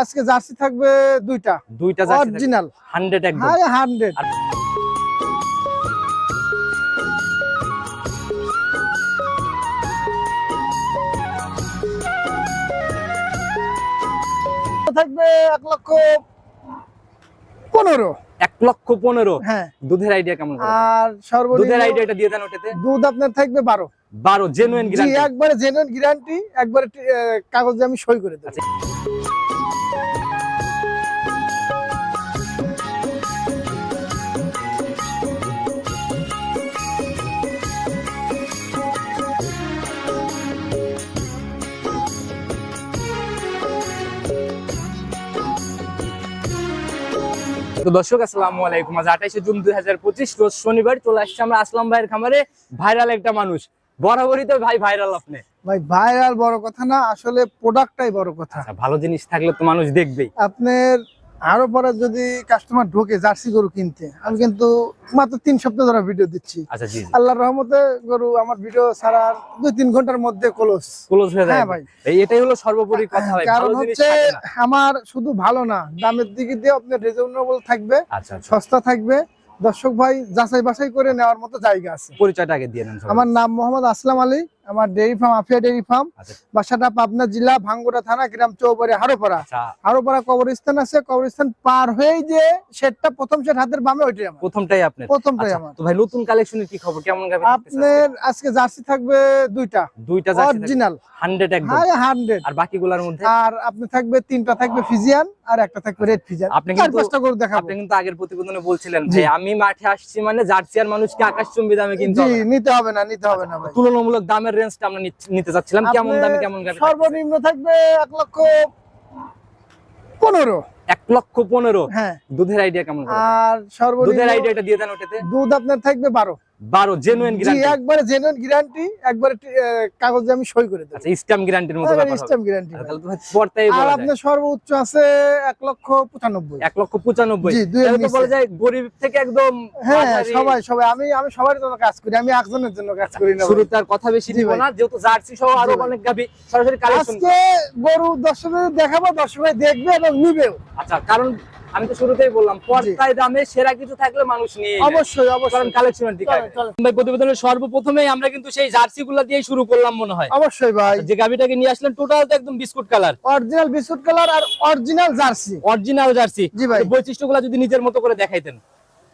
আজকে জার্সি থাকবে দুইটা। দুইটা অরিজিনাল 100 একদম। হ্যাঁ হান্ড্রেড। থাকবে এক লক্ষ পনেরো। এক লক্ষ পনেরো। হ্যাঁ। দুধের আইডিয়া কেমন? আর দুধের সর্বনিম্ন আইডিয়াটা দিয়ে দেন ওটাতে। দুধ আপনার থাকবে বারো। বারো জেনুইন গ্যারান্টি একবারে জেনুইন গ্যারান্টি একবারে কাগজে আমি সই করে দেবো। তো দর্শক আসসালামু আলাইকুম। আজ আঠাইশে জুন দুই হাজার পঁচিশ রোজ শনিবার চলে আসছে আমরা আসলাম ভাইয়ের খামারে। ভাইরাল একটা মানুষ। বরাবরই তো ভাই ভাইরাল আপনি। ভাই ভাইরাল বড় কথা না আসলে প্রোডাক্টটাই বড় কথা। আচ্ছা, ভালো জিনিস থাকলে তো মানুষ দেখবেই। আপনার আরও পরে যদি কাস্টমার ঢোকে জার্সি গরু কিনতে আমি কিন্তু মাত্র তিন সপ্তাহ ধরে ভিডিও দিচ্ছি। আচ্ছা জি আল্লাহর রহমতে গরু আমার ভিডিও ছাড়ার দুই তিন ঘণ্টার মধ্যে ক্লোজ ক্লোজ হয়ে যায় হ্যাঁ ভাই। এটাই হলো সর্বোপরি কথা ভাই কারণ হচ্ছে আমার শুধু ভালো না দামের দিকে দিয়ে আপনার রিজনেবল থাকবে আচ্ছা। সস্তা থাকবে দর্শক ভাই যাচাই বাছাই করে নেওয়ার মতো জায়গা আছে। পরিচয়টা আগে দিয়ে নেন আমার নাম মোহাম্মদ আসলাম আলী। আমার dairy farm Afia dairy farm বাসাটা পাবনা জেলা ভাঙ্গুরা থানা গ্রাম চৌবাড়ি হারোপাড়া আচ্ছা। হারোপাড়া কবরস্থান আছে কবরস্থান পার হয়েই যে শেডটা প্রথম শেড হাতের বামে ওইটাই আমার। প্রথমটাই আপনার। প্রথমটাই আচ্ছা, আমার। তো ভাই নতুন কালেকশনের কি খবর? কেমন গাবে আপনার আজকে জার্সি থাকবে দুইটা। দুইটা জার্সি অরিজিনাল 100 একদম। হ্যাঁ হান্ড্রেড। আর বাকিগুলোর মধ্যে? আর আপনি থাকবে তিনটা থাকবে ফিজিয়ান আর একটা থাকবে রেড ফিজিয়ান আপনি কিন্তু- পাঁচটা করে দেখাবো। আপনি কিন্তু আগের প্রতিবেদনে বলছিলেন যে আমি মাঠে আসছি মানে জার্সি আর মানুষকে আকাশচুম্বী দামে কিনতে জি। নিতে হবে না নিতে হবে না ভাই। তুলনামূলক দামের রেঞ্জটা আমরা নিতে চাচ্ছিলাম। কেমন দামে কেমন সর্বনিম্ন থাকবে এক লক্ষ পনেরো। এক লক্ষ পনেরো। হ্যাঁ। দুধের আইডিয়া কেমন করে? আর দুধের আইডিয়াটা দিয়ে দেন ওটাতে। দুধ আপনার থাকবে বারো। বারো জেনুইন গ্যারান্টি একবারে জেনুইন গ্যারান্টি একবারে কাগজে আমি সই করে দেবো। আচ্ছা স্ট্যাম্প গ্যারান্টির মতো ব্যাপার স্ট্যাম্প গ্যারান্টি আচ্ছা, তাহলে তো ভাই আর আপনার সর্বোচ্চ আছে এক লক্ষ পঁচানব্বই। এক লক্ষ পঁচানব্বই। জি, দুইয়ের তো বলা যায় গরিব থেকে একদম হ্যাঁ সবাই সবাই। আমি আমি সবার জন্য কাজ করি আমি একজনের জন্য কাজ করি না ভাই। শুরুতে আর কথা বেশি দিব না যেহেতু জার্সি সহ আরও অনেক গাবি সরাসরি কালেকশন আজকে গরু দর্শকের দেখাবো দর্শকের দেখবে এবং নিবেও। আচ্ছা কারণ আমি তো শুরুতেই বললাম পর্দায় দামে সেরা কিছু থাকলে মানুষ নিয়ে অবশ্যই অবশ্যই। ভাই প্রতিবেদনের সর্বপ্রথমে আমরা কিন্তু সেই জার্সি গুলা দিয়ে শুরু করলাম মনে হয়। অবশ্যই ভাই। যে গাবিটাকে নিয়ে আসলেন টোটাল তো একদম biscuit colour original biscuit colour আর অরিজিনাল জার্সি। Original jersey. জি ভাই। বৈশিষ্ট্যগুলো যদি নিজের মতো করে দেখাইতেন।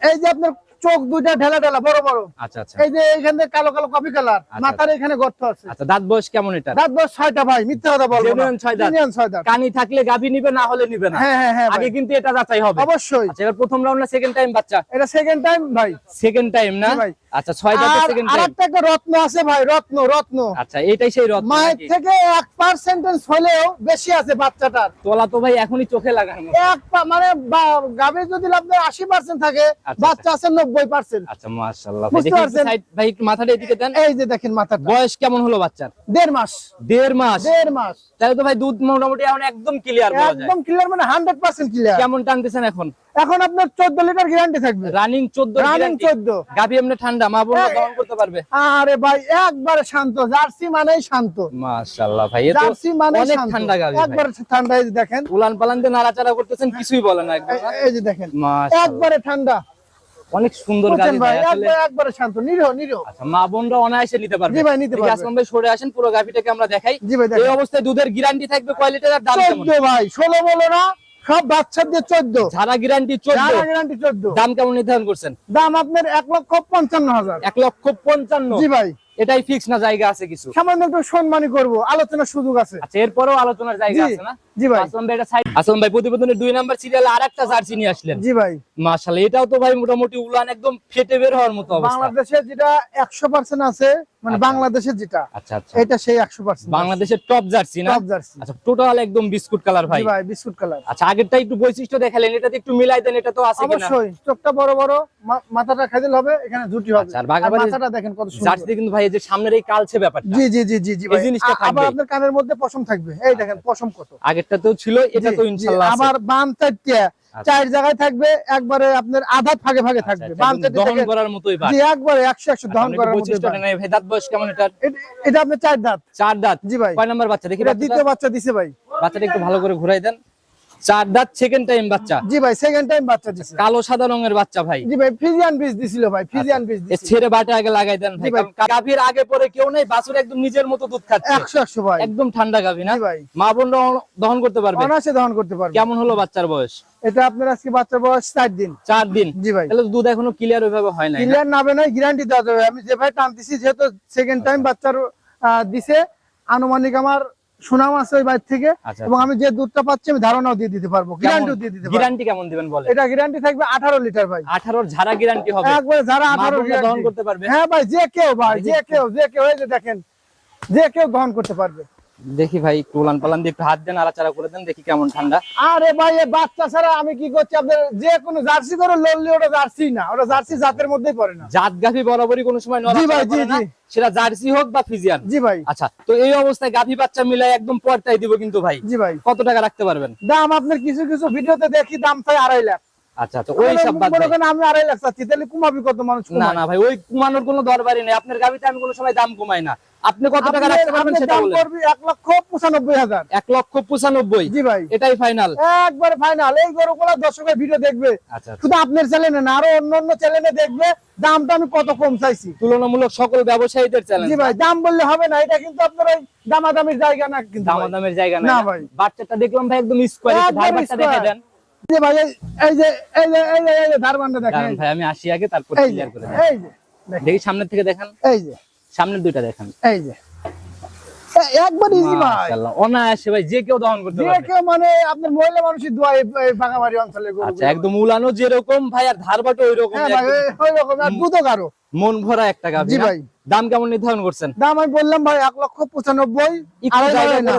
এই যে আপনার চোখ দুইটা ঢেলা ঢেলা বড় বড়। আচ্ছা আচ্ছা। এই যে এখানে কালো কালো কপি কালার আচ্ছা। মাথার এখানে গর্ত আছে। আচ্ছা দাঁত বয়স কেমন এটা দাঁত বয়স ছয়টা ভাই মিথ্যা কথা বলব না। Genuine ছয় দাঁত। Genuine ছয় দাঁত। কানি থাকলে গাভি নিবে না হলে নিবে না। হ্যাঁ হ্যাঁ হ্যাঁ আগে কিন্তু এটা যাচাই হবে। অবশ্যই। আচ্ছা এবার প্রথম রাউন্ড না সেকেন্ড টাইম বাচ্চা? এটা সেকেন্ড টাইম ভাই। সেকেন্ড টাইম না? ভাই। আচ্ছা ছয় আর সেকেন্ড টাইম আরেকটা একটা রত্ন আছে ভাই রত্ন রত্ন। আচ্ছা এটাই সেই রত্ন মায়ের? থেকে এক পার্সেন্টেজ হলেও বেশি আছে বাচ্চাটার। তোলা তো ভাই এখনই চোখে মতো এক মানে গাবে যদি আপনার আশি পার্সেন্ট থাকে আচ্ছা, বাচ্চা আছে আচ্ছা মাশাআল্লাহ। ভাই বুঝতে দেখি একটু পারছেন? side- ভাই একটু মাথাটা এদিকে দেন। এই যে দেখেন মাথাটা। বয়স কেমন হলো বাচ্চার? দেড় মাস। দেড় মাস? দেড় মাস। তাহলে তো ভাই দুধ মোটামুটি এখন একদম ক্লিয়ার বলা যায়। একদম ক্লিয়ার মানে হান্ড্রেড পার্সেন্ট ক্লিয়ার কেমন টানতেছেন এখন? এখন আপনার চোদ্দ লিটার গ্যারান্টি থাকবে। রানিং 14 রানিং চোদ্দ। গাবি এমনি ঠান্ডা মা বোন দহন করতে পারবে। আরে ভাই একবারে শান্ত। জার্সি মানেই শান্ত। মাশাআল্লাহ ভাই জার্সি মানে অনেক ঠান্ডা গাবি একবারে ঠান্ডা এই দেখেন। উলান পালান দিয়ে নাড়াচাড়া করতেছেন কিছুই বলে না একদম। এই- এই যে দেখেন। মাশাআল্লাহ। একবারে ঠান্ডা। অনেক সুন্দর বুঝছেন ভাই? ভাই একবারে একবারে শান্ত নিরহ নিরহ। আচ্ছা মা বোনরা অনায়াসে নিতে পারবে। জি ভাই, নিতে পারবে। আসলাম ভাই সরে আসেন পুরো গাভিটাকে আমরা দেখাই। জি ভাই এই অবস্থায় দুধের গ্যারান্টি থাকবে আর দাম কেমন? ভাই ষোলো বলো না সব বাচ্চাদের চোদ্দ। ঝাড়া গ্যারান্টি 14 গ্যারান্টি চোদ্দ। দাম কেমন নির্ধারণ করছেন? দাম আপনার এক লক্ষ পঞ্চান্ন হাজার। এক লক্ষ পঞ্চান্ন। জি ভাই। এটাই ফিক্স না জায়গা আছে কিছু? সামান্য একটু সম্মানী করব আলোচনার সুযোগ আছে। আচ্ছা এরপরেও আলোচনার জায়গা আছে না? জি ভাই। আসলাম ভাই এটা সাইড আসলাম ভাই প্রতিবেদনের দুই নাম্বার সিরিয়ালে আর একটা জার্সি নিয়ে আসলেন। জি ভাই। মাশাআল্লাহ এটাও তো ভাই মোটামুটি উলান একদম ফেটে বের হওয়ার মতো অবস্থা। বাংলাদেশে যেটা একশো পার্সেন্ট আছে মানে আচ্ছা। যেটা আচ্ছা আচ্ছা। এটা সেই বাংলাদেশের টপ জার্সি না? Top jersey. আচ্ছা টোটাল একদম বিস্কুট কালার ভাই। জি ভাই বিস্কুট কালার আচ্ছা আগেরটা একটু বৈশিষ্ট্য দেখালেন এটাতে একটু মিলাই দেন এটা তো আছে কিনা? অবশ্যই চোখটা বড় মাথাটা খাইদিল হবে এখানে ঝুটি হবে। আর আর মাথাটা দেখেন কত সুন্দর। জার্সিতে কিন্তু ভাই এই যে সামনের এই কালছে ব্যাপারটা। জি জি জি জি জি এই জিনিসটা আ- আবার আপনার কানের মধ্যে পশম থাকবে। এই দেখেন পশম কত। আগেরটাতেও ছিল এটা তো জি, ইনশাআল্লাহ আবার বাম চারটে আচ্ছা। চার জায়গায় থাকবে একবারে আপনার আধা ভাগে ভাগে আচ্ছা, থাকবে। আচ্ছা, বাম একদম দহন করার মতোই জি একবারে একশো একশো দহন করার মধ্যে বৈশিষ্ট্যটা। নেই। ভাই দাঁত বয়স কেমন এটা? এটা আপনার চার দাঁত। চার দাঁত। জি ভাই। কয় নাম্বার বাচ্চা? দেখি এটা দ্বিতীয় বাচ্চা দিছে ভাই। বাচ্চাটা একটু ভালো করে ঘুরাই দেন। চার দাঁত সেকেন্ড টাইম বাচ্চা। জি ভাই সেকেন্ড টাইম বাচ্চা দিছে। কালো সাদা রঙের বাচ্চা ভাই। জি ভাই ফিজিয়ান বীজ দিছিল ভাই ফিজিয়ান বীজ এ দিছিল। ছেড়ে বাটা আগে লাগাই দেন ভাই গাভীর আগে পরে কেউ নেই বাছুর একদম নিজের মতো দুধ খাচ্ছে। একশো একশো ভাই। একদম ঠান্ডা গাভী না? ভাই। মা বোনরা দহন করতে পারবে? অনায়াসে দহন করতে পারবে। কেমন হলো বাচ্চার বয়স? এটা আপনার আজকে বাচ্চার বয়স চার দিন। চার দিন? জি ভাই। তাহলে দুধ এখনও ক্লিয়ার ওইভাবে হয় নাই না? ক্লিয়ার নাবে নাই গ্যারান্টি দেওয়া যাবে। আমি যে ভাই টানতেছি যেহেতু সেকেন্ড টাইম বাচ্চার দিছে আনুমানিক আমার সুনাম আছে ওই বাইর থেকে আচ্ছা, এবং আমি যে দুধটা পাচ্ছি আমি ধারণাও দিয়ে দিতে পারব। গ্যারান্টিও দিয়ে দিতে পারব। গ্যারান্টি কেমন দিবেন বলে এটা গ্যারান্টি থাকবে আঠারো লিটার ভাই। আঠারো ঝাড়া গ্যারান্টি হবে। একবারে যারা মা আঠারো বোনরা দহন করতে পারবে? হ্যাঁ ভাই যে কেউ ভাই যে কেউ যে কেউ এই যে দেখেন যে কেউ গ্রহণ করতে পারবে। দেখি ভাই একটু উলান পালান দিয়ে একটু হাত দেন আড়াচাড়া করে দেন দেখি কেমন ঠান্ডা। আরে ভাই এই বাচ্চা ছাড়া আমি কি করছি? আপনার যে কোনো জার্সি করে লড়লে ওটা জার্সি না ওটা জার্সি জাতের মধ্যেই পড়ে না। জাত গাভী বরাবরই কোনো সময় জি ভাই, জি, জি। সেটা জার্সি হোক বা ফিজিয়ান। জি ভাই। আচ্ছা তো এই অবস্থায় গাভী বাচ্চা মিলাই একদম পর্তাই দিব কিন্তু ভাই। জি ভাই। কত টাকা রাখতে পারবেন? দাম আপনার কিছু কিছু ভিডিওতে দেখি দাম চাই আড়াই লাখ। আচ্ছা আচ্ছা ওই সব বাদ ভাই। করেন আমি আড়াই লাখ চাচ্ছি তাহলে কমাবি কত মানুষ? না না ভাই ওই কমানোর কোনো দরবারই নেই। আপনার গাভীতে আমি কোনো সময় দাম কমাই না। আপনি কত টাকা রাখতে পারবেন সেটা বলেন। করবি এক লক্ষ পঁচানব্বই হাজার। এক লক্ষ পঁচানব্বই। জি ভাই। এটাই ফাইনাল একবারে ফাইনাল এই গরুগুলো দর্শকের ভিডিও দেখবে। শুধু আপনার চ্যানেলে না আরও অন্য অন্য চ্যানেলে দেখবে দামটা আমি কত কম চাইছি। তুলনামূলক সকল ব্যবসায়ীদের জি ভাই দাম বললে হবে না এটা কিন্তু আপনার ওই দামাদামির জায়গা না কিন্তু। দামাদামের জায়গা না। ভাই। বাচ্চাটা দেখলাম ভাই একদম স্কোয়ার ভাই বাচ্চা দেখে দেন। ভাই এই- এই যে এই যে এই যে এই যে ধারবানটা দেখেন। ভাই আমি আসি আগে তারপর ক্লিয়ার করে এই যে দেখি সামনের থেকে দেখান। এই যে। সামনের দুইটা দেখান। এই যে। একবার ইজি ভাই। অনায়াসে ভাই যে কেউ দহন করতে যে কেউ মানে আপনার মহিলা মানুষের দোয়া এই এই অঞ্চলে আচ্ছা একদম উলানো যেরকম ভাই আর ধারবাটো ওই রকম হ্যাঁ ভাই ওই- রকম আর কারও মন ভরা একটা জি ভাই। দাম কেমন নির্ধারণ করছেন? দাম আমি বললাম ভাই এক লক্ষ পঁচানব্বই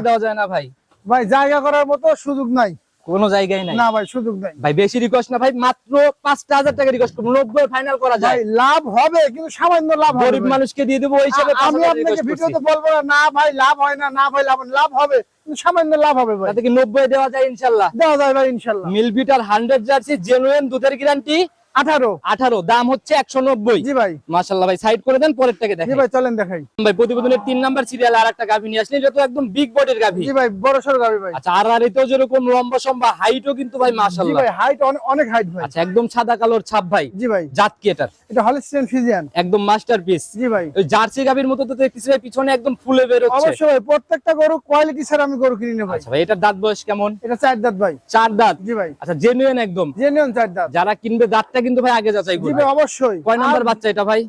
দেওয়া যায় না ভাই। ভাই জায়গা করার মতো সুযোগ নাই। কোনো জায়গায় নাই। না ভাই সুযোগ নাই। ভাই বেশি রিকোয়েস্ট না ভাই মাত্র পাঁচটা হাজার টাকা রিকোয়েস্ট করব। নব্বই ফাইনাল করা ভাই যায় লাভ হবে কিন্তু সামান্য লাভ গরিব মানুষকে দিয়ে দেবো ওই হিসাবে আমি আপনাকে ভিডিওতে বলব না না ভাই লাভ হয় না না ভাই লাভ লাভ হবে সামান্য লাভ হবে ভাই। তাতে কি নব্বই দেওয়া যায় ইনশাল্লাহ? দেওয়া যায় ভাই ইনশাল্লাহ। মিলবিটার হান্ড্রেড জার্সি জেনুইন দুধের গ্যারান্টি আঠারো। আঠারো দাম হচ্ছে একশো নব্বই। জি ভাই। মাসাল্লাহ ভাই সাইড করে দেন পরেরটাকে দেখেন ভাই চলেন দেখাই। ভাই প্রতিবেদনের তিন নাম্বার সিরিয়াল আর একটা গাভী নিয়ে আসলে এটা তো একদম বিগ বডির গাভী। জি ভাই বড় সড় গাবি ভাই। আচ্ছা আর আর এতেও যেরকম লম্বা সম্বা হাইটও কিন্তু ভাই মাসাল্লাহ ভাই হাইট অনেক হাইট ভাই। আচ্ছা একদম সাদা কালোর ছাপ ভাই জি ভাই। জাত কি এটার। এটা হলিস্টিয়ান ফিজিয়ান একদম মাস্টারপিস জি ভাই। ওই জার্সি গাভীর মতো তো দেখতেছি ভাই পিছনে একদম ফুলে বের হচ্ছে। অবশ্যই ভাই প্রত্যেকটা গরু কোয়ালিটি ছাড়া আমি গরু কিনি না ভাই। আচ্ছা ভাই এটার দাঁত বয়স কেমন? এটা চার দাঁত ভাই। চার দাঁত? জি ভাই। আচ্ছা জেনুইন একদম। জেনুইন চার দাঁত। যারা কিনবে দাঁতটা কিন্তু ভাই আগে যাচাই করবে অবশ্যই। কয় নাম্বার বাচ্চা এটা ভাই?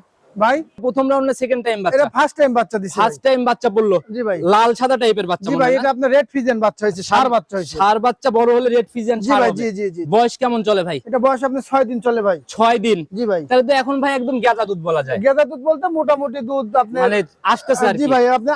ভাই? প্রথম রাউন্ডে সেকেন্ড টাইম এটা ফার্স্ট টাইম বাচ্চা দিছে ফার্স্ট টাইম বাচ্চা পড়ল। জি ভাই। লাল সাদা টাইপের বাচ্চা জি ভাই এটা আপনার রেড ফিজিয়ান বাচ্চা হয়েছে সার বাচ্চা হয়েছে। সার বাচ্চা বড় হলে রেড ফিজিয়ান জি ভাই জি জি জি। বয়স কেমন চলে ভাই? এটা বয়স আপনার ছয় দিন চলে ভাই। ছয় দিন। জি ভাই। তাহলে তো এখন ভাই একদম দুধ বলা যায়। দুধ বলতে মোটামুটি দুধ আপনার মানে আসতেছে আর জি ভাই আপনার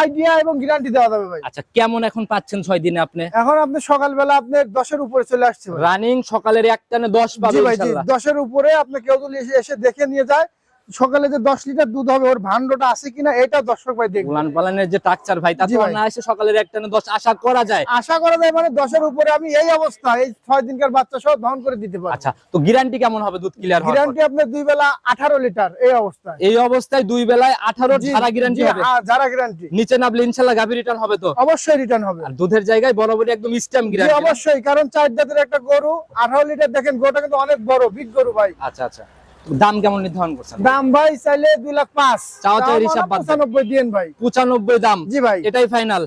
আইডিয়া এবং গ্যারান্টি দেওয়া যাবে ভাই। আচ্ছা কেমন এখন পাচ্ছেন ছয় দিনে আপনি? এখন আপনি সকালবেলা আপনার দশের উপরে চলে আসছে রানিং সকালের এক টানে দশ পাবে জি ভাই জি ইনশাল্লাহ। দশের উপরে আপনি কেউ যদি এসে দেখে নিয়ে যায় সকালে যে দশ লিটার দুধ হবে ওর ভান্ডটা আছে কিনা এটা দর্শক ভাই দেখবে। উলান পালানের যে টাকচার ভাই তাতে না এসে সকালের এক টানে দশ আশা করা যায়। আশা করা যায় মানে দশের উপরে আমি এই অবস্থা এই ছয় দিনকার বাচ্চা সহ দহন করে দিতে পারি। আচ্ছা তো গ্যারান্টি কেমন হবে দুধ ক্লিয়ার হবে গ্যারান্টি আপনার দুই বেলা আঠারো লিটার এই অবস্থায়। এই অবস্থায় দুই বেলায় আঠারো জি, সারা গ্যারান্টি হবে? যারা গ্যারান্টি নিচে নামলে ইনশাল্লাহ গাভি রিটার্ন হবে তো? অবশ্যই রিটার্ন হবে। আর দুধের জায়গায় বরাবরই একদম স্ট্যাম্প জি গ্যারান্টি অবশ্যই কারণ চার জাতের একটা গরু আঠারো লিটার দেখেন গরুটা কিন্তু অনেক বড় বিগ গরু ভাই। আচ্ছা আচ্ছা। দাম কেমন নির্ধারণ করছেন? দাম ভাই চাইলে দুই লাখ পাঁচ। চাওয়ার হিসাব। পঁচানব্বই দিন ভাই। পঁচানব্বই দাম। জি ভাই। এটাই ফাইনাল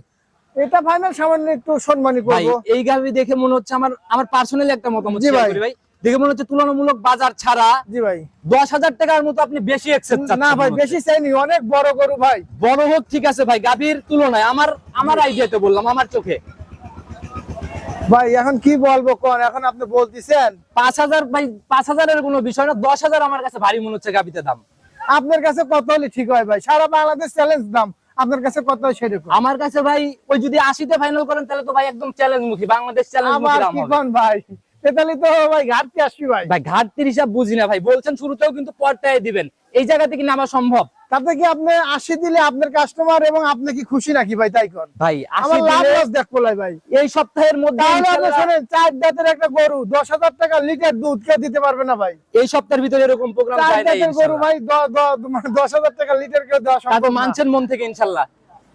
এটা ফাইনাল সামান্য একটু সম্মানী করব। এই গাভি দেখে মনে হচ্ছে আমার আমার পার্সোনালি একটা মতামত জি ভাই। ভাই। দেখে মনে হচ্ছে তুলনামূলক বাজার ছাড়া জি ভাই। দশ হাজার টাকার মতো আপনি বেশি না ভাই বেশি চাইনি অনেক বড় গরু ভাই। বড় হোক ঠিক আছে ভাই গাভীর তুলনায় আমার আমার আইডিয়াতে বললাম আমার চোখে। ভাই এখন কি বলব কোন? এখন আপনি বলতেছেন। পাঁচ হাজার ভাই পাঁচ হাজারের কোনো বিষয় না দশ হাজার আমার কাছে ভারী মনে হচ্ছে গাভিতে দাম। আপনার কাছে কত হলে ঠিক হয় ভাই? সারা বাংলাদেশ চ্যালেঞ্জ দাম। আপনার কাছে কত সেরকম? আমার কাছে ভাই ওই যদি আশিতে ফাইনাল করেন তাহলে তো ভাই একদম চ্যালেঞ্জ মুখী বাংলাদেশ চ্যালেঞ্জ মুখী দাম ভাই? তেতালি তো ভাই ঘাটতি আসবি ভাই। ভাই ঘাটতির হিসাব বুঝি না ভাই বলছেন শুরুতেও কিন্তু পর্তায় দিবেন। এই জায়গা থেকে নামা সম্ভব? তাতে কি আপনি আশি দিলে আপনার কাস্টমার এবং আপনি কি খুশি নাকি ভাই? তাই কর ভাই আমার লাভ লস দেখব ভাই। এই সপ্তাহের মধ্যে চার দাঁতের একটা গরু দশ হাজার টাকা লিটার দুধ কে দিতে পারবে না ভাই? এই সপ্তাহের ভিতরে এরকম প্রোগ্রাম চার জাতের গরু ভাই মানে দশ হাজার টাকা লিটার কেউ দেওয়া মানছেন মন থেকে ইনশাল্লাহ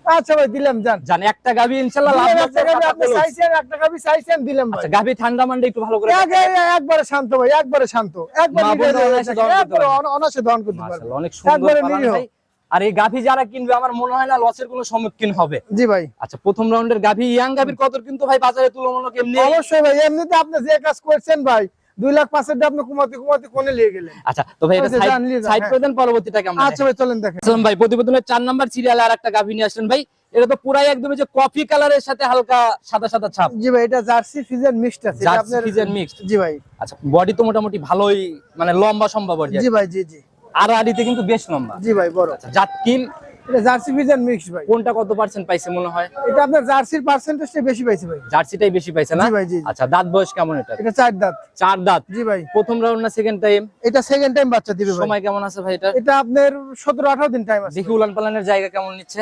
আচ্ছা ভাই দিলাম যান। জান একটা গাভি ইনশাল্লাহ লাভ দিলাম, লস আপনি চাইছেন একটা গাভি চাইছেন দিলাম ভাই। আচ্ছা গাভি ঠান্ডা মান্ডা একটু ভালো করে এক- এক- একবারে শান্ত ভাই একবারে শান্ত। একবারে মা বোনরা নিরাপদে অনায়াসে দহন করতে পারবে। অন- অনায়াসে দহন করতে পারবে। মাশাআল্লাহ, অনেক সুন্দর একবারে পালান নিরীহ। ভাই। আর এই গাভি যারা কিনবে আমার মনে হয় না লসের কোনো সম্মুখীন হবে। জি ভাই। আচ্ছা প্রথম রাউন্ডের গাভি ইয়াং গাভির কত কিন্তু ভাই বাজারে তুলনামূলক এমনি অবশ্যই ভাই এমনিতে আপনি যে কাজ করছেন ভাই দুই লাখ পাঁচের দিয়ে আপনি কুমাতে কুমাতে কোনে নিয়ে গেলেন। আচ্ছা তো ভাই এটা আচ্ছা, সাইড হ্যাঁ। করে দেন পরবর্তীটাকে আমরা আচ্ছা ভাই চলেন দেখেন। ভাই প্রতিবেদনের চার নাম্বার সিরিয়ালে আর একটা গাভি নিয়ে আসলেন ভাই। এটা তো পুরাই একদম যে কফি কালারের সাথে হালকা সাদা সাদা ছাপ। জি ভাই এটা জার্সি ফিজের মিক্সড আছে এটা আপনার mixed। জি ভাই। আচ্ছা বডি তো মোটামুটি ভালোই মানে লম্বা সম্ভব বডি জি ভাই জি জি। আর আড়িতে কিন্তু বেশ লম্বা। জি ভাই বড়। আচ্ছা জাত কিল এটা জার্সি ফিজের মিক্সড ভাই। কোনটা কত পার্সেন্ট পাইছে মনে হয়? এটা আপনার জার্সির পার্সেন্টেজটা বেশি পাইছে ভাই। জার্সিটাই বেশি পাইছে না? জি ভাই, জি, জি। আচ্ছা দাঁত বয়স কেমন এটা? এটা চার দাঁত। চার দাঁত? জি ভাই। প্রথম রাউন্ড না সেকেন্ড টাইম এটা সেকেন্ড টাইম বাচ্চা দিবে ভাই। সময় কেমন আছে ভাই এটা? এটা আপনার সতেরো আঠারো দিন টাইম আছে। দেখি উলান পালানের জায়গা কেমন নিচ্ছে?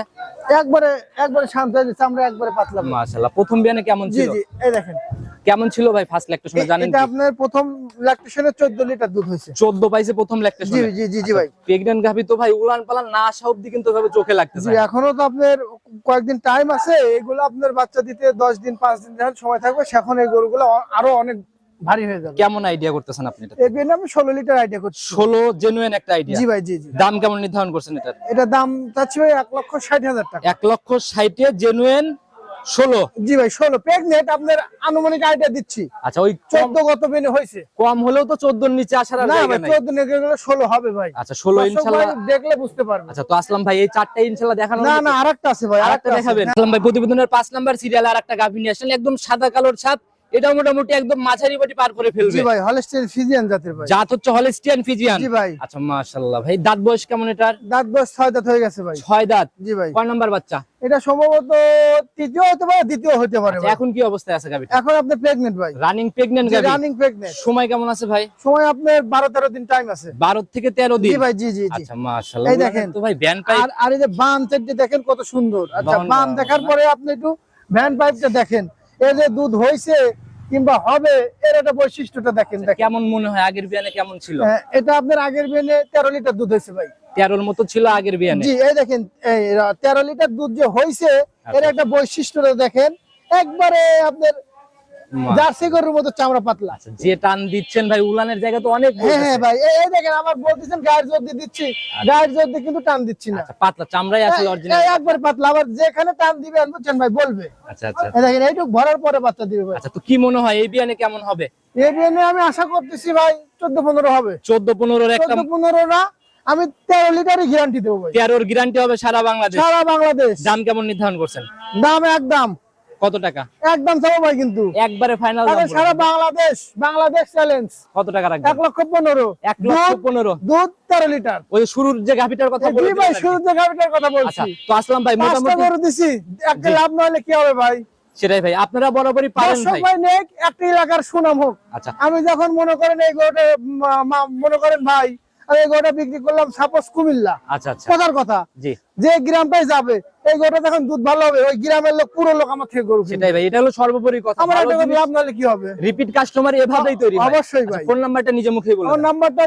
একবারে একবারে শান্ত হয়ে যাচ্ছে আমরা একবারে পাতলাম। মাশাআল্লাহ প্রথম বিয়ানে কেমন জি জি এই দেখেন। কেমন ছিল ভাই ফার্স্ট ল্যাকটেশনে জানেন এটা আপনার প্রথম ল্যাকটেশনে 14 লিটার দুধ হয়েছে। 14 পাইছে প্রথম জি ল্যাকটেশনে জি জি জি ভাই। প্রেগন্যান্ট গাভি তো ভাই উলান পালান না আসা অবধি কিন্তু ভাবে চোখে জি লাগতেছে এখনও তো আপনার কয়েকদিন টাইম আছে এগুলো আপনার বাচ্চা দিতে 10 দিন 5 দিন যখন সময় থাকবে সেখন এই গরুগুলো আরও অনেক ভারী হয়ে যাবে। কেমন আইডিয়া করতেছেন আপনি এটা? জন্য আমি 16 লিটার আইডিয়া করছি। 16 জেনুইন একটা আইডিয়া জি ভাই জি জি। দাম কেমন নির্ধারণ করছেন এটা এটা দাম চাচ্ছি ভাই এক লক্ষ ষাট হাজার টাকা। এক লক্ষ ষাটে জেনুইন ষোলো? জি ভাই ষোলো। আপনার আনুমানিক আইডিয়া দিচ্ছি। আচ্ছা ওই চোদ্দ গত বেনে হয়েছে। কম হলেও তো চোদ্দোর নিচে আসার আর না ভাই চোদ্দ ষোলো হবে ভাই। আচ্ছা ষোলো ইনশাল্লাহ দেখলে বুঝতে পারবেন। আচ্ছা তো আসলাম ভাই এই চারটা ইনশাল্লাহ দেখানো না না আরেকটা আছে ভাই আরেকটা। দেখাবেন। আসলাম ভাই প্রতিবেদনের পাঁচ নাম্বার সিরিয়াল আর একটা গাভী নিয়ে আসলেন একদম সাদা কালোর ছাপ এটা মোটামুটি একদম মাঝারি পার করে জি ফেলবে ভাই ফিজিয়ান জাতের ভাই। জাত হচ্ছে হলিস্টিয়ান ফিজিয়ান জি ভাই। আচ্ছা মাশাআল্লাহ। ভাই দাঁত বয়স কেমন এটার? দাঁত বয়স ছয় দাঁত হয়ে গেছে ভাই। ছয় দাঁত। জি ভাই। কয় নাম্বার বাচ্চা? এটা সম্ভবত তৃতীয় পারে দ্বিতীয় হতে পারে আচ্ছা, ভাই। এখন কি অবস্থায় আছে গাভীটা? এখন আপনি প্রেগনেন্ট ভাই। রানিং প্রেগন্যান্ট গাভী। রানিং প্রেগনেন্ট সময় কেমন আছে ভাই? সময় আপনার বারো তেরো দিন টাইম আছে। বারো থেকে তেরো দিন? জি ভাই জি জি আচ্ছা মাশাআল্লাহ। এই দেখেন। তো ভাই পাই আর আর এই যে বাম সাইডটা দেখেন কত সুন্দর। আচ্ছা বাম দেখার পরে আপনি একটু ভ্যান পাইপটা দেখেন। এই যে দুধ হয়েছে কিংবা হবে এর একটা বৈশিষ্ট্যটা দেখেন কেমন মনে হয় আগের বিয়ানে কেমন ছিল? হ্যাঁ, এটা আপনার আগের বিয়ানে তেরো লিটার দুধ হয়েছে ভাই। তেরোর মতো ছিল আগের বিয়ানে। জি এই দেখেন তেরো লিটার দুধ যে হয়েছে এর একটা বৈশিষ্ট্যটা দেখেন। একবারে আপনার জার্সি গরুর মতো চামড়া পাতলা। আচ্ছা, যে টান দিচ্ছেন ভাই উলানের জায়গা তো অনেক হ্যাঁ হ্যাঁ ভাই এই দেখেন আমার বলতেছেন গায়ের জোর দিয়ে দিচ্ছি। গায়ের জোর দিয়ে কিন্তু টান দিচ্ছি না। আচ্ছা পাতলা চামড়াই আছে অরিজিনাল একবার পাতলা আবার যেখানে টান দিবেন বুঝছেন ভাই বলবে। আচ্ছা আচ্ছা। দেখেন এইটুকু ভরার পরে বাচ্চা দিবে ভাই। আচ্ছা তো কি মনে হয় এই বিয়ানে কেমন হবে? এই বিয়ে আমি আশা করতেছি ভাই চোদ্দ পনেরো হবে। চোদ্দ পনেরোর একটা চোদ্দ পনেরো না আমি তেরো লিটারই গ্যারান্টি দেবো তেরোর গ্যারান্টি হবে সারা বাংলাদেশ। সারা বাংলাদেশ। দাম কেমন নির্ধারণ করছেন? দাম একদম কত টাকা? একদম চাবো ভাই কিন্তু। একবারে ফাইনাল সারা বাংলাদেশ বাংলাদেশ চ্যালেঞ্জ কত টাকা এক রাখবেন লক্ষ পনেরো। এক লক্ষ দুধ- পনেরো। দুধ তেরো লিটার। ওই শুরুর যে গাভিটার কথা জি বলে ভাই শুরুর যে গাভিটার কথা আচ্ছা বলছি। তো আসলাম ভাই মোটামুটি দিছি। একটা লাভ না হলে কি হবে ভাই? সেটাই ভাই আপনারা বরাবরই পারেন ভাই। ভাই নেক একটা এলাকার সুনাম হোক। আচ্ছা। আমি যখন মনে করেন এই গরুটা মনে করেন ভাই আমি এই গরুটা বিক্রি করলাম সাপোজ কুমিল্লা। আচ্ছা আচ্ছা। কথার কথা। জি। যে গ্রামটাই যাবে এই গরুটা যখন দুধ ভালো হবে ওই গ্রামের লোক পুরো লোক আমার থেকে গরু সেটাই ভাই এটা হলো সর্বোপরি কথা। আমার একটা লাভ নাহলে কি হবে? রিপিট কাস্টমার এভাবেই তৈরি অবশ্যই আচ্ছা, ভাই। ফোন নাম্বারটা নিজে মুখেই বলুন নাম্বারটা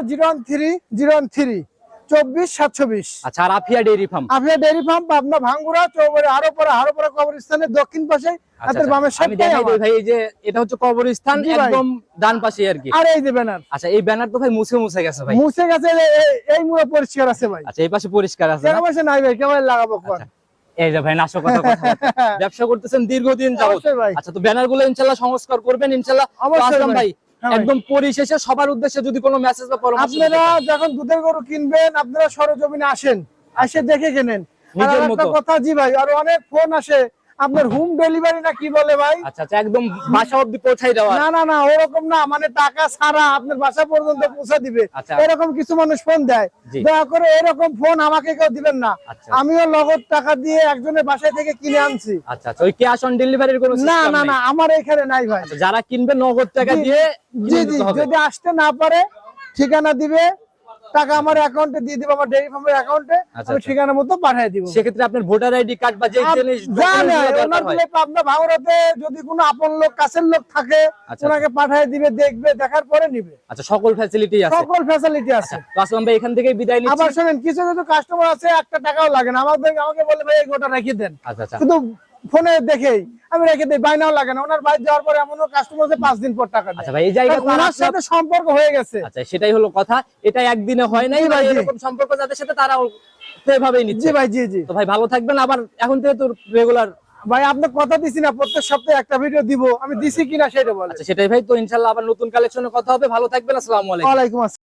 চব্বিশ সাতশো বিশ আচ্ছা আর আফিয়া ডেইরি ফার্ম? আপনার ডেয়ারি ফার্ম পাবনা ভাঙ্গুরা চৌবাড়ি হারোপাড়া হারোপাড়া কবরস্থানের দক্ষিণ পাশে হাতের আচ্ছা, আমি দেখাই দিই ভাই এই যে এটা হচ্ছে কবরস্থান একদম ডান পাশে আর কি। আর এই যে ব্যানার। আচ্ছা এই ব্যানার তো ভাই মুছে মুছে গেছে ভাই। মুছে গেছে এই- এই- এই মুড়ে পরিষ্কার আছে ভাই। আচ্ছা এই পাশে পরিষ্কার আছে না? পাশে নাই ভাই? কেমন লাগাবো কোন? আচ্ছা, এই যে ভাই নাশক কথা কথা ব্যবসা করতেছেন দীর্ঘদিন যাবত আচ্ছা তো ব্যানারগুলো ইনশাল্লাহ সংস্কার করবেন ইনশাল্লাহ। আসলাম ভাই। হ্যাঁ ভাই। একদম পরিশেষে সবার উদ্দেশ্যে যদি কোনো মেসেজ বা পরামর্শ আপনারা যখন দুধের গরু কিনবেন আপনারা সরজমিনে আসেন এসে দেখে কেনেন। নিজের মতো। কথা জি ভাই আর অনেক ফোন আসে আপনার হোম ডেলিভারি না কি বলে ভাই? আচ্ছা আচ্ছা একদম বাসা অবধি পৌঁছাই দেওয়া। না না না ওরকম না মানে টাকা ছাড়া আপনার বাসা পর্যন্ত পৌঁছে দিবে। আচ্ছা। এরকম কিছু মানুষ ফোন দেয়। দয়া করে এরকম ফোন আমাকে কেউ দিবেন না। আচ্ছা। আমিও নগদ টাকা দিয়ে একজনের বাসায় থেকে কিনে আনছি। আচ্ছা আচ্ছা ওই ক্যাশ অন ডেলিভারির কোনো না না না আমার এখানে নাই ভাই। আচ্ছা, যারা কিনবে নগদ টাকা দিয়ে জি জি যদি আসতে না পারে ঠিকানা দিবে টাকা আমার অ্যাকাউন্টে দিয়ে দিব আমার ডেইরি ফার্মের অ্যাকাউন্টে আচ্ছা, আমি আচ্ছা। ঠিকানা মতো পাঠিয়ে দিব। সেক্ষেত্রে আপনার ভোটার আইডি কার্ড বা যে আপ- জিনিস যা documents নেয়, গুলো দরকার ওনার। দিলে পাবনা ভাঙড়াতে যদি কোনো আপন লোক কাছের লোক থাকে আচ্ছা, ওনাকে পাঠিয়ে দিবে দেখবে দেখার পরে নিবে। আচ্ছা সকল ফ্যাসিলিটি আছে। সকল ফ্যাসিলিটি আছে। তো আসলাম ভাই এখান থেকে বিদায় নিচ্ছি। আবার শোনেন কিছু কিছু কাস্টমার আছে একটা টাকাও লাগে না। আমাদের আমাকে বলে ভাই এই গোটা রেখে দেন। আচ্ছা আচ্ছা। শুধু ফোনে দেখেই। আমি রেখে দিই বাইনাও লাগে না। ওনার বাইরে যাওয়ার পরে এমনও কাস্টমার আছে পাঁচ দিন পর টাকা আচ্ছা ভাই এই জায়গা ওনার সাথে সম্পর্ক হয়ে গেছে। আচ্ছা সেটাই হলো কথা। এটা একদিনে হয় নাই ভাই, এরকম সম্পর্ক যাদের সাথে তারাও তো এভাবেই নিচ্ছে। জি ভাই জি জি। তো ভাই ভালো থাকবেন। আবার এখন থেকে তো রেগুলার ভাই আপনার কথা দিছি না প্রত্যেক সপ্তাহে একটা ভিডিও দিব। আমি দিছি কিনা সেটা বলে আচ্ছা সেটাই ভাই। তো ইনশাল্লাহ আবার নতুন কালেকশনে কথা হবে। ভালো থাকবেন। আসসালামু আলাইকুম। ওয়ালাইকুম আসসালাম।